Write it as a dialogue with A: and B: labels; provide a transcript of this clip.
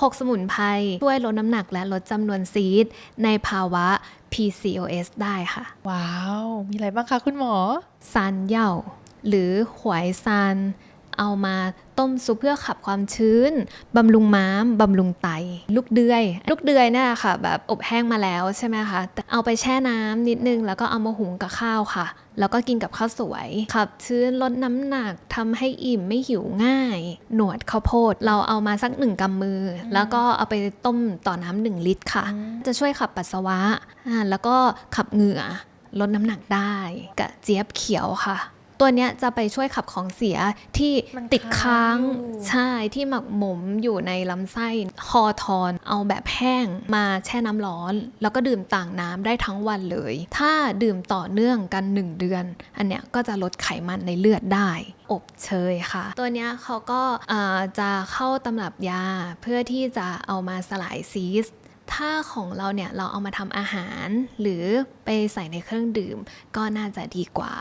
A: 6 สมุนไพรช่วยลดน้ำหนักและลดจำนวนซีดในภาวะ PCOS ได้ค่ะ
B: ว้าว มีอะไรบ้างคะคุณหมอ
A: ซานเหย่าหรือหวยซาน เอามาต้มซุปเพื่อขับความชื้น บำรุงม้าม บำรุงไต ลูกเดือย ลูกเดือยเนี่ยค่ะ แบบอบแห้งมาแล้วใช่ไหมคะแต่เอาไปแช่น้ำนิดนึง แล้วก็เอามาหุงกับข้าวค่ะ แล้วก็กินกับข้าวสวย ขับชื้นลดน้ำหนักทำให้อิ่มไม่หิวง่าย หนวดข้าวโพด เราเอามาสักหนึ่งกำมือ แล้วก็เอาไปต้มต่อน้ำหนึ่งลิตรค่ะ จะช่วยขับปัสสาวะอ่าแล้วก็ขับเหงื่อลดน้ำหนักได้กระเจี๊ยบเขียวค่ะ ตัวเนี้ยจะไปช่วยขับของเสียที่
B: มัน
A: ติดค้าง
B: ค้างอยู่
A: ใช่ที่หมักหมมอยู่ในลำไส้คอทอน เอาแบบแห้งมาแช่น้ำร้อน แล้วก็ดื่มต่างน้ำได้ทั้งวันเลย ถ้าดื่มต่อเนื่องกัน 1 เดือน อันเนี้ยก็จะลดไขมันในเลือดได้อบเชยค่ะ ตัวเนี้ยเขาก็อ่าจะเข้าตำรับยาเพื่อที่จะเอามาสลายซีสต์ถ้าของเราเนี่ยเราเอามาทำอาหาร หรือไปใส่ในเครื่องดื่ม ก็น่าจะดีกว่า